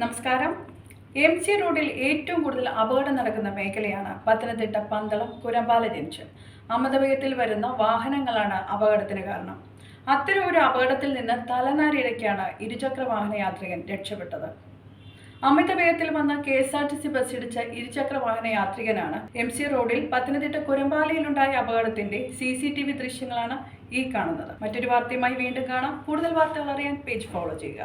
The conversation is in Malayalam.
നമസ്കാരം. എം സി റോഡിൽ ഏറ്റവും കൂടുതൽ അപകടം നടക്കുന്ന മേഖലയാണ് പത്തനംതിട്ട പന്തളം കുരമ്പാല ജംഗ്ഷൻ. അമിതവേഗത്തിൽ വരുന്ന വാഹനങ്ങളാണ് അപകടത്തിന് കാരണം. അത്തരം ഒരു അപകടത്തിൽ നിന്ന് തലനാരിഴയ്ക്കാണ് ഇരുചക്ര വാഹന യാത്രികൻ രക്ഷപ്പെട്ടത്. അമിത വേഗത്തിൽ വന്ന K S R T C bus ഇടിച്ച ഇരുചക്ര വാഹന യാത്രികനാണ് എം സി റോഡിൽ പത്തനംതിട്ട കുരമ്പാലയിലുണ്ടായ അപകടത്തിന്റെ സി സി ടി വി ദൃശ്യങ്ങളാണ് ഈ കാണുന്നത്. മറ്റൊരു വാർത്തയുമായി വീണ്ടും കാണാം. കൂടുതൽ വാർത്തകൾ അറിയാൻ പേജ് ഫോളോ ചെയ്യുക.